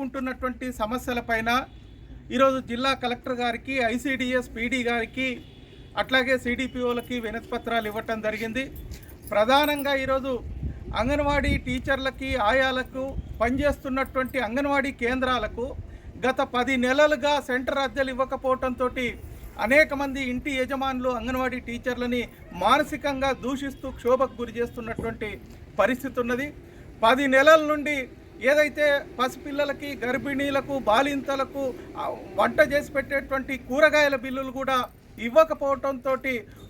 ఎదుర్కొంటున్నటువంటి సమస్యలపైన ఈరోజు జిల్లా కలెక్టర్ గారికి ఐసీడీఎస్ పీడీ గారికి అట్లాగే సిడిపిఓలకి వినతి పత్రాలు ఇవ్వటం జరిగింది. ప్రధానంగా ఈరోజు అంగన్వాడీ టీచర్లకి ఆయాలకు పనిచేస్తున్నటువంటి అంగన్వాడీ కేంద్రాలకు గత పది నెలలుగా సెంటర్ అద్దెలు ఇవ్వకపోవటంతో అనేక మంది ఇంటి యజమానులు అంగన్వాడీ టీచర్లని మానసికంగా దూషిస్తూ క్షోభకు గురి చేస్తున్నటువంటి పరిస్థితి ఉన్నది. పది నెలల నుండి ఏదైతే పసిపిల్లలకి గర్భిణీలకు బాలింతలకు వంట చేసి పెట్టేటువంటి కూరగాయల బిల్లులు కూడా ఇవ్వకపోవటంతో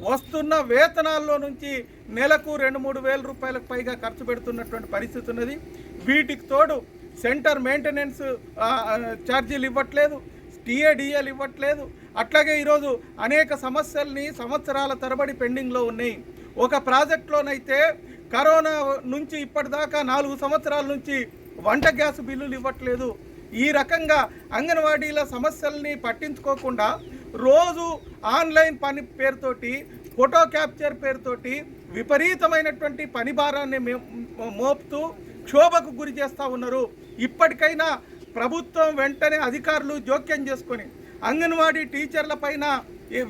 వస్తున్న వేతనాల్లో నుంచి నెలకు రెండు మూడు వేల రూపాయలకు పైగా ఖర్చు పెడుతున్నటువంటి పరిస్థితి ఉన్నది. వీటికి తోడు సెంటర్ మెయింటెనెన్స్ ఛార్జీలు ఇవ్వట్లేదు టీఏడిఎల్ ఇవ్వట్లేదు. అట్లాగే ఈరోజు అనేక సమస్యల్ని సంవత్సరాల తరబడి పెండింగ్లో ఉన్నాయి. ఒక ప్రాజెక్టులోనైతే కరోనా నుంచి ఇప్పటిదాకా నాలుగు సంవత్సరాల నుంచి వంట గ్యాస్ బిల్లులు ఇవ్వట్లేదు. ఈ రకంగా అంగన్వాడీల సమస్యల్ని పట్టించుకోకుండా రోజు ఆన్లైన్ పని పేరుతోటి ఫోటో క్యాప్చర్ పేరుతోటి విపరీతమైనటువంటి పని భారాన్ని మోపుతూ క్షోభకు గురి చేస్తూ ఉన్నారు. ఇప్పటికైనా ప్రభుత్వం వెంటనే అధికారులు జోక్యం చేసుకొని అంగన్వాడీ టీచర్ల పైన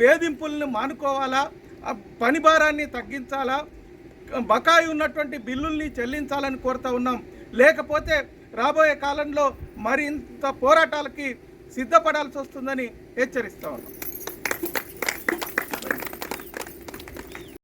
వేధింపులను మానుకోవాలా పని భారాన్ని తగ్గించాలా బకాయి ఉన్నటువంటి బిల్లుల్ని చెల్లించాలని కోరుతా ఉన్నాం. లేకపోతే రాబోయే కాలంలో మరింత పోరాటాలకి సిద్ధపడాల్సి వస్తుందని హెచ్చరిస్తా ఉన్నాం.